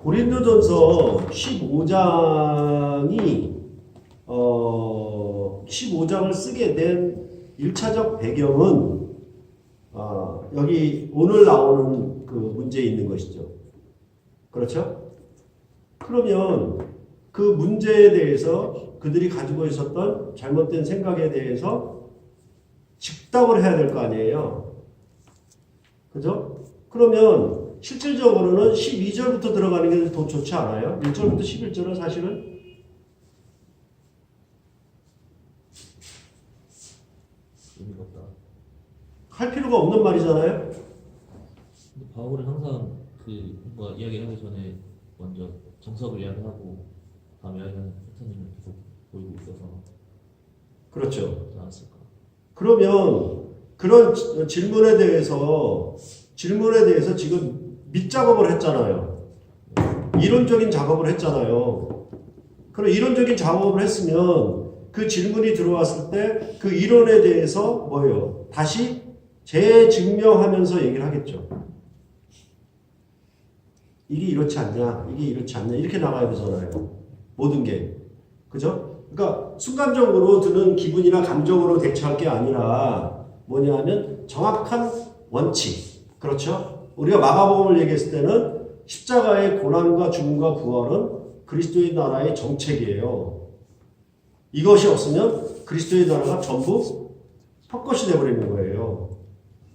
고린도전서 15장이 어 15장을 쓰게 된 1차적 배경은 아, 여기 오늘 나오는 그 문제에 있는 것이죠. 그렇죠? 그러면 그 문제에 대해서 그들이 가지고 있었던 잘못된 생각에 대해서 즉답을 해야 될 거 아니에요. 그죠? 그러면 실질적으로는 12절부터 들어가는 게 더 좋지 않아요? 1절부터 11절은 사실은. 할 필요가 없는 말이잖아요? 바울은 항상 그 뭔가 이야기를 하기 전에 먼저 정석을 이야기하고 다음 이야기하는 패턴을 계속 보이고 있어서 그렇죠. 않았을까. 그러면 그런 지- 질문에 대해서 질문에 대해서 지금 밑작업을 했잖아요. 이론적인 작업을 했잖아요. 그럼 이론적인 작업을 했으면 그 질문이 들어왔을 때 그 이론에 대해서 뭐예요? 다시 재증명하면서 얘기를 하겠죠. 이게 이렇지 않냐? 이게 이렇지 않냐? 이렇게 나가야 되잖아요. 모든 게. 그죠? 그러니까 순간적으로 드는 기분이나 감정으로 대처할 게 아니라 뭐냐면 정확한 원칙. 그렇죠? 우리가 마가복음을 얘기했을 때는 십자가의 고난과 죽음과 부활은 그리스도의 나라의 정책이에요. 이것이 없으면 그리스도의 나라가 전부 헛것이 되어버리는 거예요.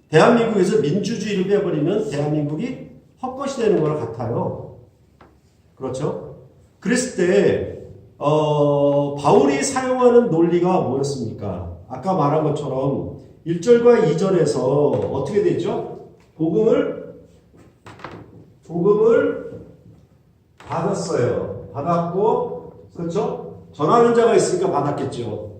대한민국에서 민주주의를 빼버리면 대한민국이 헛것이 되는 거랑 같아요. 그렇죠? 그랬을 때, 어, 바울이 사용하는 논리가 뭐였습니까? 아까 말한 것처럼 1절과 2절에서 어떻게 되죠? 복음을, 복음을 받았어요. 받았고, 그렇죠? 전하는 자가 있으니까 받았겠죠.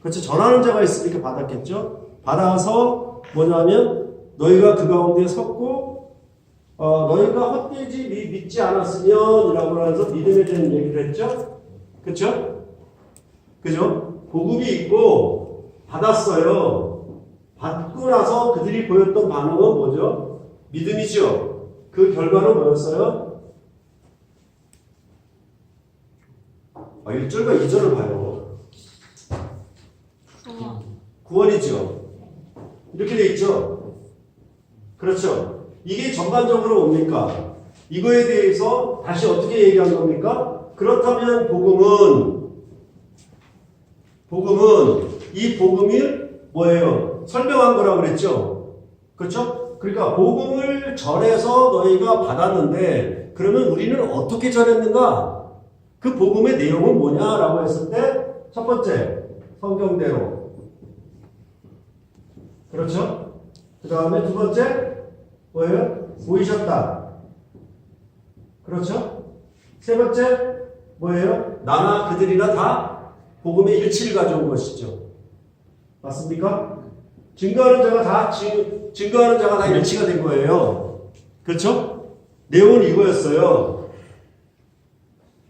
그렇죠? 전하는 자가 있으니까 받았겠죠? 받아서 뭐냐면 너희가 그 가운데 섰고 어, 너희가 헛되지 미- 믿지 않았으면 이라고 하면서 믿음에 대한 얘기를 했죠? 그쵸? 그죠? 복음이 있고 받았어요. 받고 나서 그들이 보였던 반응은 뭐죠? 믿음이죠. 그 결과는 뭐였어요? 아, 1절과 2절을 봐요. 구원. 구원이죠. 이렇게 돼 있죠. 그렇죠. 이게 전반적으로 뭡니까? 이거에 대해서 다시 어떻게 얘기한 겁니까? 그렇다면 복음은 복음은 이 복음이 뭐예요? 설명한 거라고 그랬죠. 그렇죠? 그러니까 복음을 전해서 너희가 받았는데 그러면 우리는 어떻게 전했는가? 그 복음의 내용은 뭐냐라고 했을 때 첫 번째 성경대로 그렇죠? 그 다음에 두 번째 뭐예요? 보이셨다. 그렇죠? 세 번째 뭐예요? 나나 그들이나 다 복음의 일치를 가져온 것이죠. 맞습니까? 증거하는 자가 다 증, 증거하는 자가 다 일치가 된 거예요. 그렇죠? 내용은 이거였어요.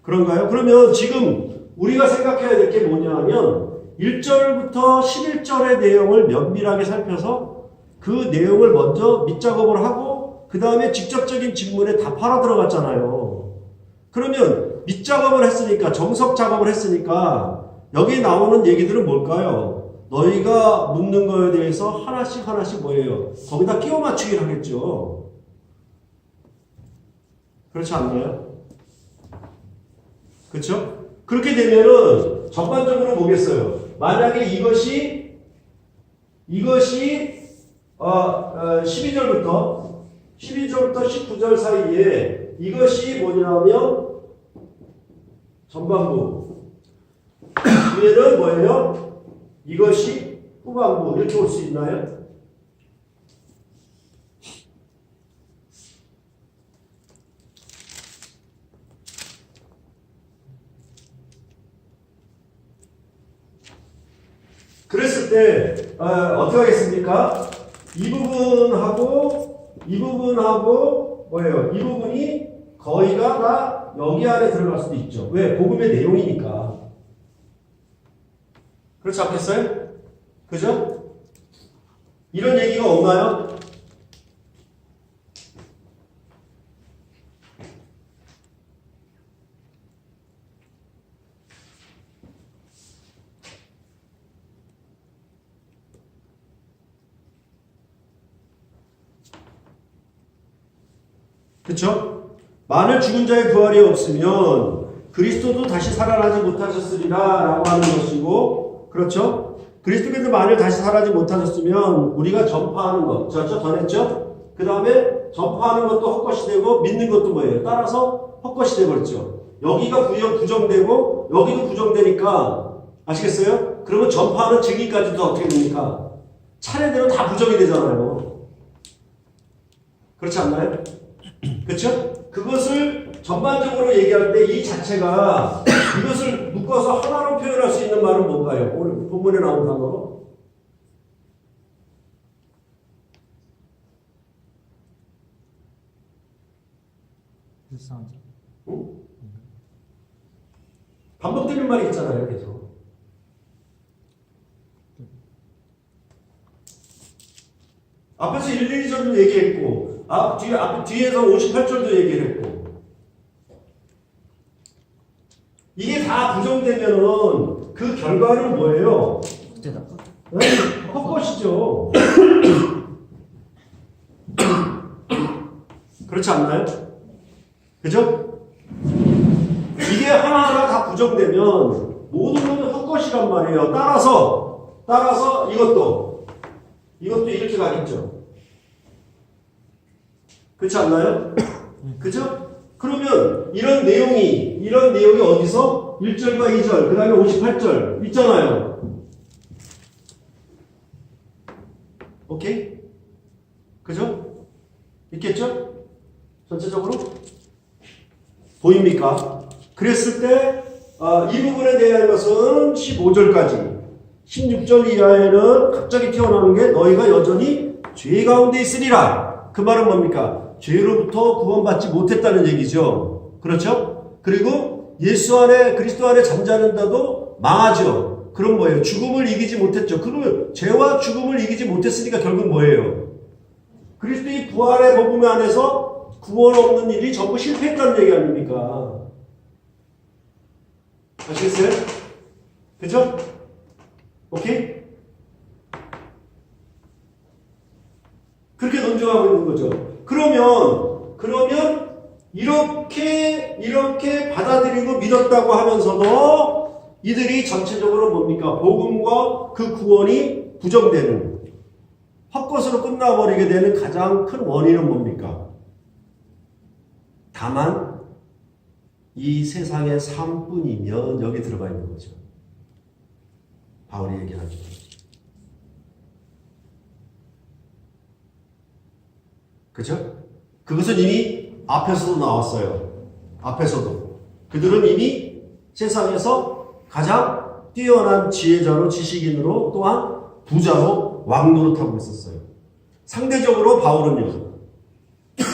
그런가요? 그러면 지금 우리가 생각해야 될 게 뭐냐 하면 1절부터 11절의 내용을 면밀하게 살펴서 그 내용을 먼저 밑작업을 하고 그 다음에 직접적인 질문에 답하러 들어갔잖아요. 그러면 밑작업을 했으니까 정석 작업을 했으니까 여기 나오는 얘기들은 뭘까요? 너희가 묻는 거에 대해서 하나씩 하나씩 뭐예요? 거기다 끼워 맞추기를 하겠죠. 그렇지 않나요? 그렇죠? 그렇게 되면은 전반적으로 보겠어요. 만약에 이것이 이것이 어, 어 12절부터 12절부터 19절 사이에 이것이 뭐냐면 전반부 뒤에는 뭐예요? 이것이 후반부 이렇게 볼수 있나요? 그랬을 때 어, 떻게 하겠습니까? 이 부분하고 이 부분하고 뭐예요? 이 부분이 거의가 다 여기 안에 들어갈 수도 있죠. 왜? 복음의 내용이니까. 그렇지 않겠어요? 그죠? 이런 얘기가 없나요? 그렇죠? 만일 죽은 자의 부활이 없으면 그리스도도 다시 살아나지 못하셨으리라 라고 하는 것이고 그렇죠? 그리스도께서 만일 다시 살아나지 못하셨으면 우리가 전파하는 것 저죠 전했죠? 그 다음에 전파하는 것도 헛것이 되고 믿는 것도 뭐예요? 따라서 헛것이 되버렸죠. 여기가 부정, 부정되고 여기도 부정되니까 아시겠어요? 그러면 전파하는 증인까지 도 어떻게 됩니까? 차례대로 다 부정이 되잖아요. 그렇지 않나요? 그렇죠? 그것을 전반적으로 얘기할 때 이 자체가 이것을 묶어서 하나로 표현할 수 있는 말은 뭔가요? 오늘 본문에 나온 단어로 불쌍하죠. 반복되는 말이 있잖아요. 계속. 앞에서 1, 2절도 얘기했고 앞 뒤에 앞 뒤에서 58절도 얘기했고 이게 다 부정되면은 그 결과는 뭐예요? 네, 헛것이죠. 그렇지 않나요? 그죠? 이게 하나하나 다 부정되면 모든 건 헛것이란 말이에요. 따라서, 따라서 이것도, 이것도 이렇게 가겠죠. 그렇지 않나요? 그죠? 그러면 이런 내용이, 이런 내용이 어디서? 1절과 2절, 그 다음에 58절 있잖아요. 오케이? 그죠? 있겠죠? 전체적으로? 보입니까? 그랬을 때, 아, 이 부분에 대한 것은 15절까지, 16절 이하에는 갑자기 튀어나오는 게 너희가 여전히 죄 가운데 있으리라. 그 말은 뭡니까? 죄로부터 구원받지 못했다는 얘기죠. 그렇죠? 그리고 예수 안에, 그리스도 안에 잠자는다도 망하죠. 그럼 뭐예요? 죽음을 이기지 못했죠. 그러면 죄와 죽음을 이기지 못했으니까 결국 뭐예요? 그리스도의 부활의 복음 안에서 구원 없는 일이 전부 실패했다는 얘기 아닙니까? 아시겠어요? 그죠? 오케이? 그렇게 논증하고 있는 거죠. 그러면, 그러면, 이렇게, 이렇게 믿었다고 하면서도 이들이 전체적으로 뭡니까? 복음과 그 구원이 부정되는, 헛것으로 끝나버리게 되는 가장 큰 원인은 뭡니까? 다만, 이 세상의 삶뿐이면 여기 들어가 있는 거죠. 바울이 얘기하죠. 그죠? 그것은 이미 앞에서도 나왔어요. 앞에서도. 그들은 이미 세상에서 가장 뛰어난 지혜자로 지식인으로 또한 부자로 왕노릇하고 있었어요. 상대적으로 바울은요.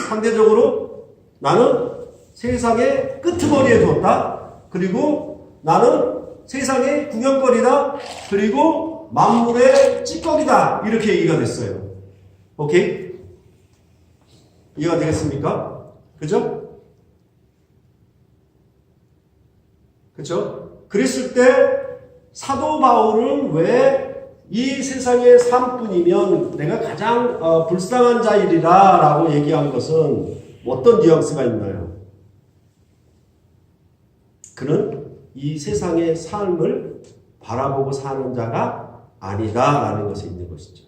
상대적으로 나는 세상의 끄트머리에 두었다. 그리고 나는 세상의 구경거리다. 그리고 만물의 찌꺼기다. 이렇게 얘기가 됐어요. 오케이? 이해가 되겠습니까? 그죠? 그죠? 그랬을 때 사도 바울은 왜 이 세상의 삶뿐이면 내가 가장 어, 불쌍한 자이리라 라고 얘기한 것은 어떤 뉘앙스가 있나요? 그는 이 세상의 삶을 바라보고 사는 자가 아니다라는 것이 있는 것이죠.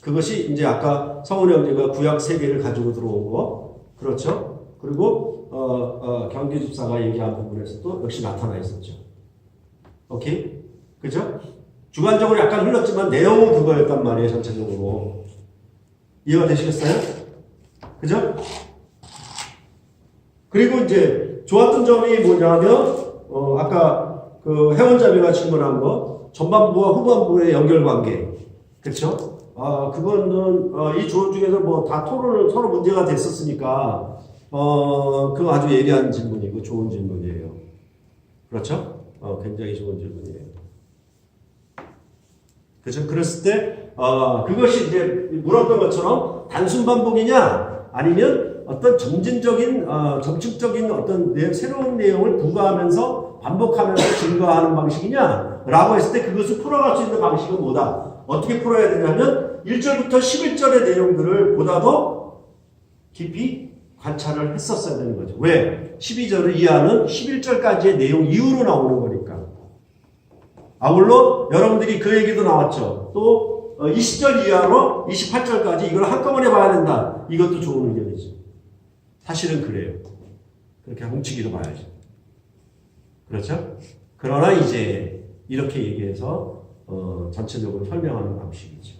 그것이 이제 아까 성훈 형제가 구약 세계를 가지고 들어온 거 그렇죠? 그리고 어, 어, 경기 집사가 얘기한 부분에서도 역시 나타나 있었죠. 오케이, 그죠? 주관적으로 약간 흘렀지만 내용은 그거였단 말이에요 전체적으로 이해가 되시겠어요? 그죠? 그리고 이제 좋았던 점이 뭐냐면 어, 아까 그 회원자매가 질문한 거 전반부와 후반부의 연결 관계 그렇죠? 아 그거는 어, 이 조언 중에서 뭐 다 토론을 서로 문제가 됐었으니까 어 그거 아주 예리한 질문이고 좋은 질문이에요. 그렇죠? 어 굉장히 좋은 질문이에요. 그렇죠? 그랬을 때 어, 그것이 이제 물었던 것처럼 단순 반복이냐 아니면 어떤 점진적인 어, 점층적인 어떤 내, 새로운 내용을 부과하면서 반복하면서 증거하는 방식이냐 라고 했을 때 그것을 풀어갈 수 있는 방식은 뭐다? 어떻게 풀어야 되냐면 1절부터 11절의 내용들을 보다 더 깊이 관찰을 했었어야 되는 거죠. 왜? 12절을 이해하는 11절까지의 내용 이후로 나오는 거니까. 아, 물론 여러분들이 그 얘기도 나왔죠. 또 어, 20절 이하로 28절까지 이걸 한꺼번에 봐야 된다. 이것도 좋은 의견이죠. 사실은 그래요. 그렇게 뭉치기로 봐야죠. 그렇죠? 그러나 이제 이렇게 얘기해서 어, 전체적으로 설명하는 방식이죠.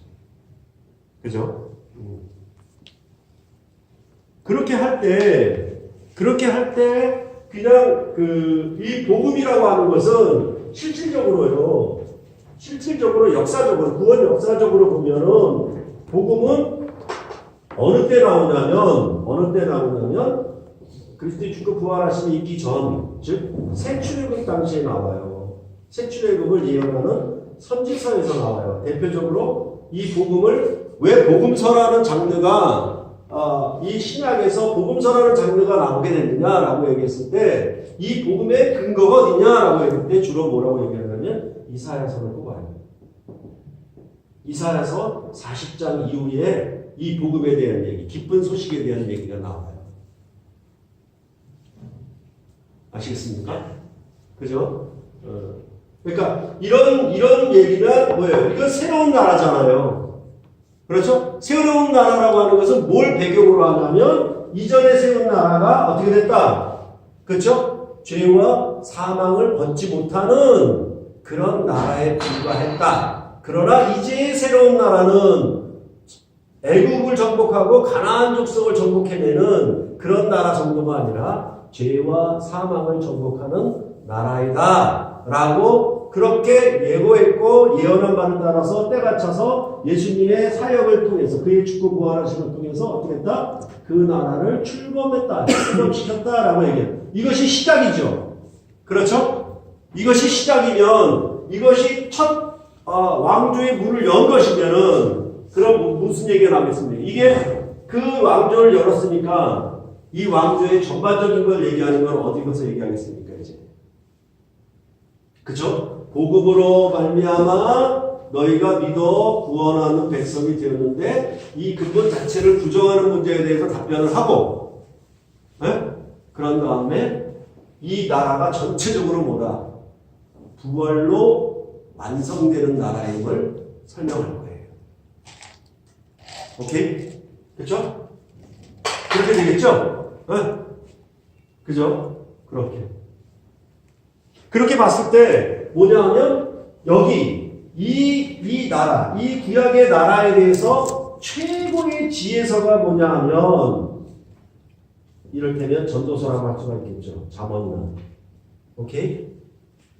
그죠? 음. 그렇게 할 때, 그렇게 할 때, 그냥 그, 이 복음이라고 하는 것은 실질적으로요, 실질적으로 역사적으로, 구원 역사적으로 보면은, 복음은 어느 때 나오냐면, 어느 때 나오냐면, 그리스도의 죽고 부활하심이 있기 전, 즉, 새 출애굽 당시에 나와요. 새 출애굽을 예언하는 선지서에서 나와요. 대표적으로 이 복음을, 왜 복음서라는 장르가 아, 이 신약에서 복음서라는 장르가 나오게 됐느냐라고 얘기했을 때, 이 복음의 근거가 어디냐라고 얘기할 때 주로 뭐라고 얘기하냐면, 이사야서를 꼽아요. 이사야서 40장 이후에 이 복음에 대한 얘기, 기쁜 소식에 대한 얘기가 나와요. 아시겠습니까? 그죠? 어. 그러니까 이런 이런 얘기는 뭐예요? 이건 새로운 나라잖아요. 그렇죠? 새로운 나라라고 하는 것은 뭘 배경으로 하냐면 이전에 세운 나라가 어떻게 됐다? 그렇죠? 죄와 사망을 벗지 못하는 그런 나라에 불과했다. 그러나 이제 새로운 나라는 애국을 정복하고 가나안 족속을 정복해내는 그런 나라 정도가 아니라 죄와 사망을 정복하는 나라이다. 라고 그렇게 예고했고 예언한 바를 따라서 때맞춰서 예수님의 사역을 통해서 그의 죽고 부활하심을 통해서 어떻게 했다? 그 나라를 출범했다. 출범시켰다라고 얘기해요. 이것이 시작이죠. 그렇죠? 이것이 시작이면 이것이 첫 어, 왕조의 문을 연 것이면은 그럼 무- 무슨 얘기가 나겠습니까? 이게 그 왕조를 열었으니까 이 왕조의 전반적인 걸 얘기하는 건 어디 가서 얘기하겠습니까 이제? 그죠? 복음으로 말미암아 너희가 믿어 구원하는 백성이 되었는데 이 근본 자체를 부정하는 문제에 대해서 답변을 하고 예? 그런 다음에 이 나라가 전체적으로 뭐다? 부활로 완성되는 나라임을 설명할 거예요. 오케이? 그쵸? 그렇게 되겠죠? 예? 그죠? 그렇게. 그렇게 봤을 때 뭐냐 하면 여기 이, 이 나라, 이 구약의 나라에 대해서 최고의 지혜서가 뭐냐 하면 이를테면 전도서라고 할 수가 있겠죠. 잠언이나. 오케이?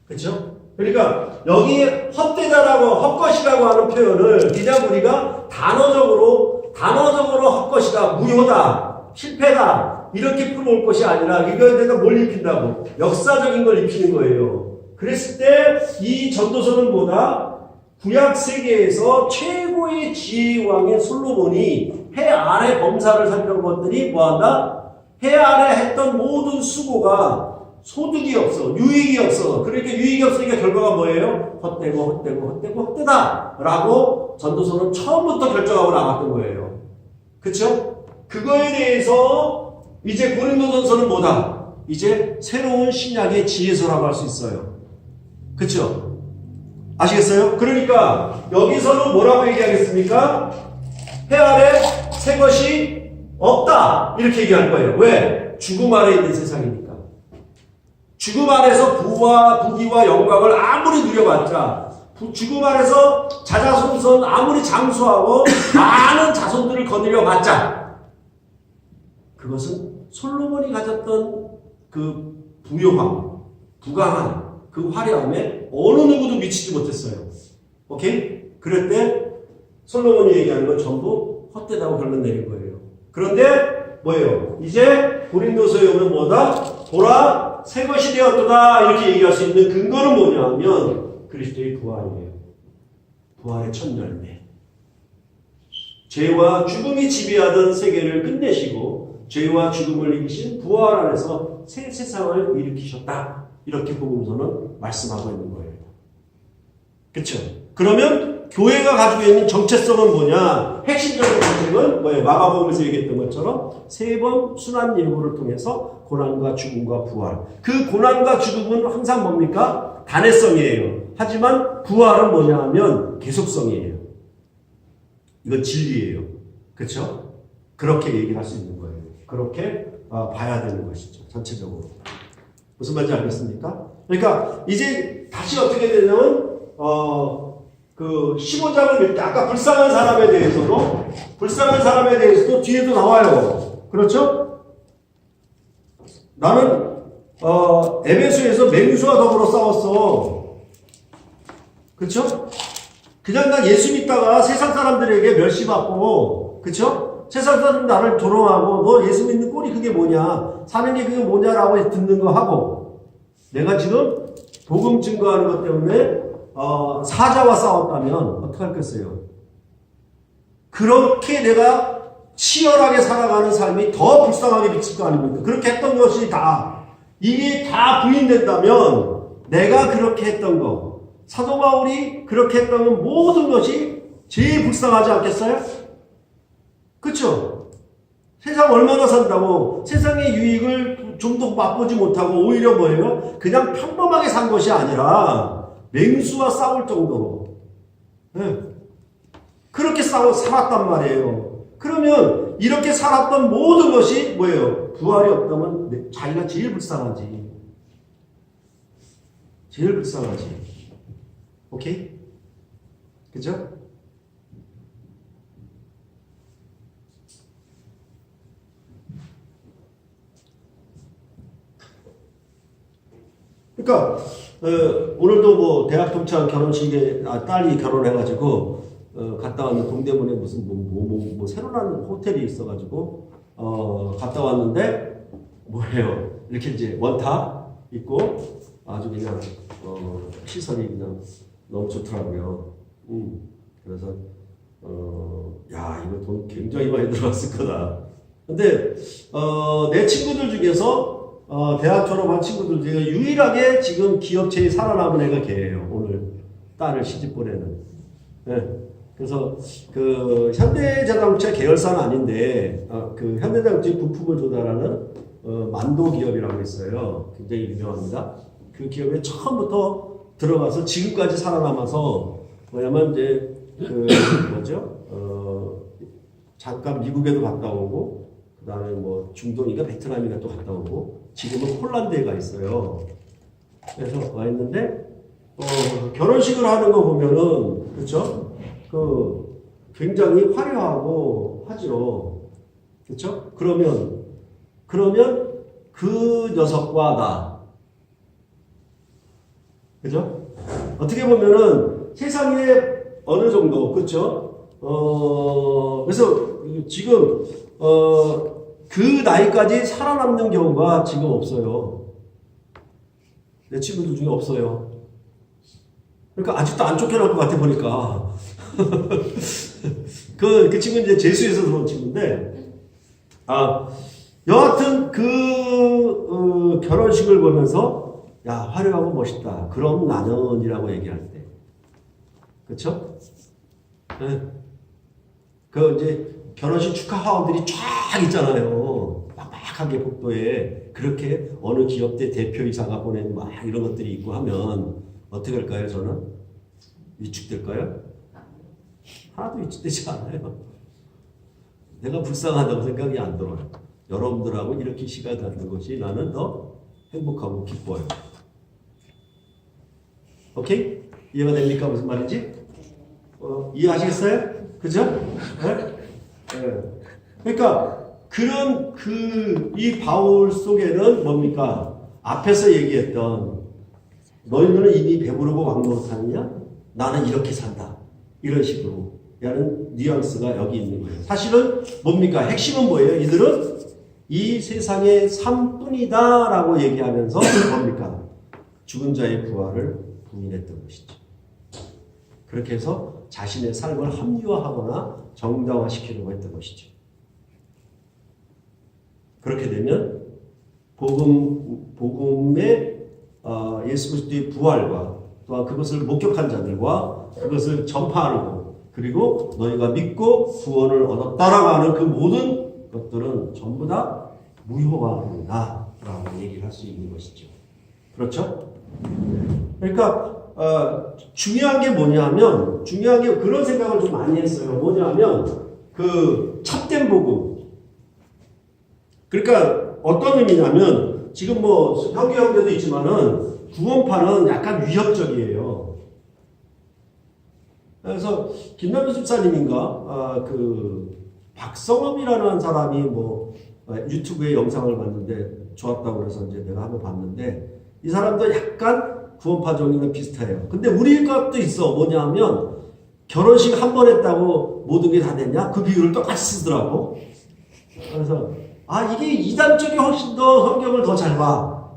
그쵸? 그러니까 여기에 헛되다라고 헛것이라고 하는 표현을 그냥 우리가 단어적으로 단어적으로 헛것이다, 무효다, 실패다 이렇게 풀어올 것이 아니라 이거 내가 뭘 입힌다고 역사적인 걸 입히는 거예요. 그랬을 때 이 전도서는 뭐다? 구약 세계에서 최고의 지혜왕의 솔로몬이 해 아래 범사를 살펴봤더니 뭐한다? 해 아래 했던 모든 수고가 소득이 없어, 유익이 없어. 그러니까 유익이 없으니까 결과가 뭐예요? 헛되고 헛되고 헛되고 헛되다. 라고 전도서는 처음부터 결정하고 나갔던 거예요. 그쵸? 그거에 대해서 이제 고린도전서는 뭐다? 이제 새로운 신약의 지혜서라고 할 수 있어요. 그쵸? 아시겠어요? 그러니까 여기서는 뭐라고 얘기하겠습니까? 해 아래 새 것이 없다. 이렇게 얘기할 거예요. 왜? 죽음 아래 있는 세상이니까. 죽음 안에서 부와 부귀와 영광을 아무리 누려봤자 부- 죽음 안에서 자자손손 아무리 장수하고 많은 자손들을 거느려 봤자 그것은 솔로몬이 가졌던 그 부요함, 부강한 그 화려함에 어느 누구도 미치지 못했어요. 오케이? 그럴 때 솔로몬이 얘기하는 건 전부 헛되다고 결론 내린 거예요. 그런데 뭐예요? 이제 고린도서에 오면 뭐다? 보라 새 것이 되었도다 이렇게 얘기할 수 있는 근거는 뭐냐면 그리스도의 부활이에요. 부활의 첫 열매. 죄와 죽음이 지배하던 세계를 끝내시고 죄와 죽음을 이기신 부활 안에서 새 세상을 일으키셨다. 이렇게 복음서는 말씀하고 있는 거예요. 그렇죠? 그러면 교회가 가지고 있는 정체성은 뭐냐? 핵심적인 정책은 뭐예요? 마가복음에서 얘기했던 것처럼 세 번 순환 예고를 통해서 고난과 죽음과 부활. 그 고난과 죽음은 항상 뭡니까? 단회성이에요. 하지만 부활은 뭐냐 하면 계속성이에요. 이건 진리예요. 그렇죠? 그렇게 얘기를 할 수 있는 거예요. 그렇게 어, 봐야 되는 것이죠. 전체적으로. 무슨 말인지 알겠습니까? 그러니까 이제 다시 어떻게 되냐면 어, 그 15장을 읽을 때 아까 불쌍한 사람에 대해서도 불쌍한 사람에 대해서도 뒤에도 나와요. 그렇죠? 나는 어, 에베소에서 맹수와 더불어 싸웠어. 그렇죠? 그냥 난 예수 믿다가 세상 사람들에게 멸시받고, 그쵸? 세상 사람들 나를 조롱하고, 너 예수 믿는 꼴이 그게 뭐냐? 사는 게 그게 뭐냐라고 듣는 거 하고, 내가 지금 복음 증거하는 것 때문에, 어, 사자와 싸웠다면, 어떡하겠어요? 그렇게 내가 치열하게 살아가는 삶이 더 불쌍하게 비칠 거 아닙니까? 그렇게 했던 것이 다, 이게 다 부인된다면, 내가 그렇게 했던 거, 사도 바울이 그렇게 했던 모든 것이 제일 불쌍하지 않겠어요? 그쵸? 세상 얼마나 산다고 세상의 유익을 좀 더 맛보지 못하고 오히려 뭐예요? 그냥 평범하게 산 것이 아니라 맹수와 싸울 정도로 예. 그렇게 싸워 살았단 말이에요. 그러면 이렇게 살았던 모든 것이 뭐예요? 부활이 없다면 내- 자기가 제일 불쌍하지. 제일 불쌍하지. 오케이? 그죠? 그러니까 어, 오늘도 뭐 대학 동창 결혼식에 아, 딸이 결혼해가지고 어, 갔다 왔는 동대문에 무슨 뭐, 뭐, 뭐, 뭐 새로 나는 호텔이 있어가지고 어, 갔다 왔는데 뭐예요? 이렇게 이제 원탑 있고 아주 그냥 어, 시설이 그냥 너무 좋더라고요. 음, 그래서 어, 야 이거 돈 굉장히 많이 들어갔을 거다. 근데 어, 내 친구들 중에서 어, 대학 졸업한 친구들 중에 유일하게 지금 기업체에 살아남은 애가 걔예요. 오늘 딸을 시집 보내는. 네. 그래서 그 현대자동차 계열사는 아닌데 어, 그 현대자동차 부품을 조달하는 어, 만도 기업이라고 있어요. 굉장히 유명합니다. 그 기업에 처음부터 들어가서 지금까지 살아남아서 뭐냐면 이제 그 뭐죠? 어, 잠깐 미국에도 갔다 오고 그다음에 뭐 중동인가 베트남인가 또 갔다 오고 지금은 폴란드에 가 있어요. 그래서 와 있는데 어, 결혼식을 하는 거 보면은 그렇죠? 그 굉장히 화려하고 하죠. 그렇죠? 그러면 그러면 그 녀석과 나 그죠? 어떻게 보면은 세상에 어느 정도 그렇죠? 어 그래서 지금 어 그 나이까지 살아남는 경우가 지금 없어요. 내 친구들 중에 없어요. 그러니까 아직도 안 쫓겨날 것 같아 보니까. 그, 그 친구 이제 재수에서 들어온 친구인데, 아, 여하튼 그, 어, 결혼식을 보면서, 야, 화려하고 멋있다. 그럼 나는 이라고 얘기할 때. 그쵸? 네. 그 이제 결혼식 축하 하원들이 쫙 있잖아요. 빡빡하게 복도에. 그렇게 어느 기업 대 대표이사가 보낸 막 이런 것들이 있고 하면 어떻게 할까요, 저는? 위축될까요? 하나도 위축되지 않아요. 내가 불쌍하다고 생각이 안 들어요. 여러분들하고 이렇게 시간 갖는 것이 나는 더 행복하고 기뻐요. 오케이? 이해가 됩니까? 무슨 말인지? 어, 이해하시겠어요? 그죠? 네? 네. 그러니까 그런 그 이 바울 속에는 뭡니까? 앞에서 얘기했던 너희들은 이미 배부르고 왕노릇하느냐? 나는 이렇게 산다. 이런 식으로 라는 뉘앙스가 여기 있는 거예요. 사실은 뭡니까? 핵심은 뭐예요? 이들은 이 세상의 삶뿐이다 라고 얘기하면서 뭡니까? 죽은 자의 부활을 부인했던 것이죠. 그렇게 해서 자신의 삶을 합리화하거나 정당화시키려고 했던 것이죠. 그렇게 되면 복음 복음의 어, 예수 그리스도의 부활과 또한 그것을 목격한 자들과 그것을 전파하는 것. 그리고 너희가 믿고 구원을 얻었다라고 하는 그 모든 것들은 전부 다 무효화된다라고 얘기를 할 수 있는 것이죠. 그렇죠? 그러니까 어, 중요한 게 뭐냐면 중요한 게 그런 생각을 좀 많이 했어요. 뭐냐면 그 참된 복음. 그러니까 어떤 의미냐면 지금 뭐 형제 형제도 있지만은 구원파는 약간 위협적이에요. 그래서 김남주 집사님인가 아, 그 박성업이라는 사람이 뭐 아, 유튜브에 영상을 봤는데 좋았다고 그래서 이제 내가 한번 봤는데 이 사람도 약간 구원파적이랑 비슷해요. 근데 우리 것도 있어. 뭐냐면 결혼식 한 번 했다고 모든 게 다 됐냐? 그 비유를 똑같이 쓰더라고. 그래서 아 이게 이단 쪽이 훨씬 더 성경을 더 잘 봐.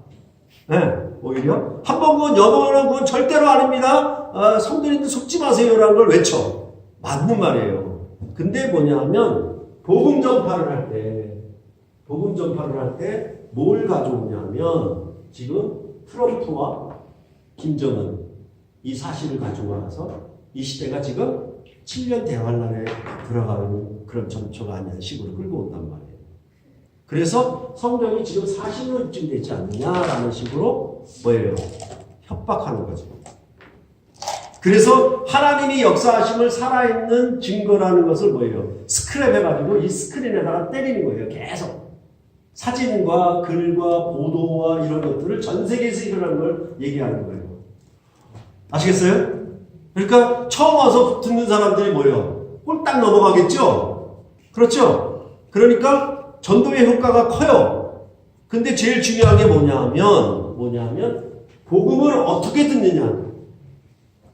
네, 오히려 한 번 구원 번 구원 절대로 아닙니다. 아, 성도님들 속지 마세요라는 걸 외쳐. 맞는 말이에요. 근데 뭐냐면 복음 전파를 할 때, 복음 전파를 할 때 뭘 가져오냐면 지금 트럼프와 김정은 이 사실을 가져와서 이 시대가 지금 7년 대환란에 들어가는 그런 전초가 아니야 식으로 끌고 온단 말이에요. 그래서 성경이 지금 사실로 입증되지 않느냐라는 식으로 뭐예요? 협박하는 거죠. 그래서 하나님이 역사하심을 살아있는 증거라는 것을 뭐예요? 스크랩 해가지고 이 스크린에다가 때리는 거예요. 계속. 사진과 글과 보도와 이런 것들을 전 세계에서 일어나는 걸 얘기하는 거예요. 아시겠어요? 그러니까 처음 와서 듣는 사람들이 뭐예요? 홀딱 넘어가겠죠? 그렇죠? 그러니까 전도의 효과가 커요. 근데 제일 중요한 게 뭐냐면, 뭐냐면, 복음을 어떻게 듣느냐.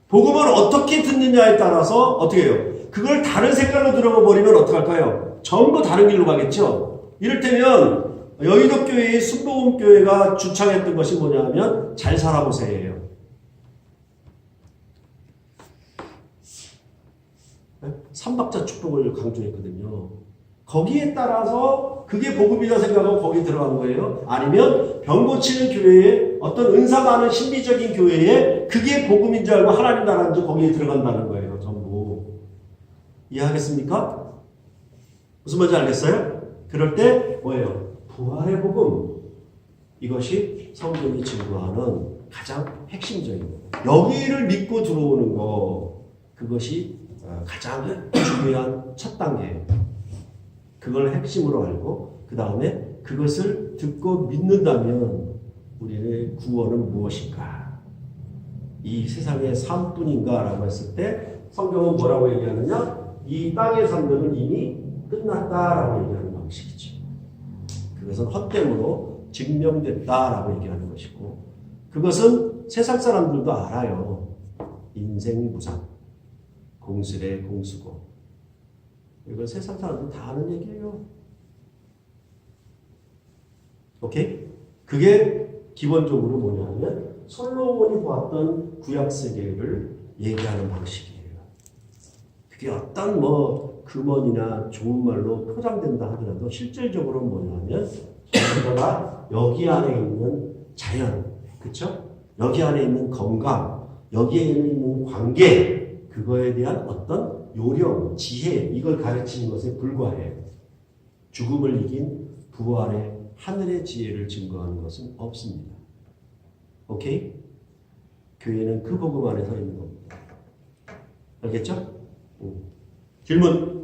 복음을 어떻게 듣느냐에 따라서 어떻게 해요? 그걸 다른 색깔로 들어버리면 어떡할까요? 전부 다른 길로 가겠죠? 이를테면, 여의도 교회의 순복음 교회가 주창했던 것이 뭐냐면, 잘 살아보세요. 삼박자 축복을 강조했거든요. 거기에 따라서 그게 복음이라 생각하고 거기 들어간 거예요. 아니면 병 고치는 교회에 어떤 은사 많은 신비적인 교회에 그게 복음인 줄 알고 하나님 나라인 줄 거기에 들어간다는 거예요. 전부. 이해하겠습니까? 무슨 말인지 알겠어요? 그럴 때 뭐예요? 부활의 복음. 이것이 성경이 증거하는 가장 핵심적인 거. 여기를 믿고 들어오는 거. 그것이 어, 가장 중요한 첫 단계예요. 그걸 핵심으로 알고 그 다음에 그것을 듣고 믿는다면 우리의 구원은 무엇인가? 이 세상의 삶뿐인가 라고 했을 때 성경은 뭐라고 얘기하느냐? 이 땅의 삶들은 이미 끝났다라고 얘기하는 방식이죠. 그것은 헛됨으로 증명됐다라고 얘기하는 것이고 그것은 세상 사람들도 알아요. 인생 무상. 공술의 공수고. 이건 세상 사람들 다 아는 얘기예요. 오케이? 그게 기본적으로 뭐냐면 솔로몬이 보았던 구약 세계를 얘기하는 방식이에요. 그게 어떤 뭐 금원이나 좋은 말로 포장된다 하더라도 실질적으로 뭐냐면 우리가 여기 안에 있는 자연, 그렇죠? 여기 안에 있는 건강, 여기에 있는 관계, 그거에 대한 어떤 요령, 지혜, 이걸 가르치는 것에 불과해요. 죽음을 이긴 부활의 하늘의 지혜를 증거하는 것은 없습니다. 오케이? 교회는 그 복음 안에 서 있는 겁니다. 알겠죠? 응. 질문.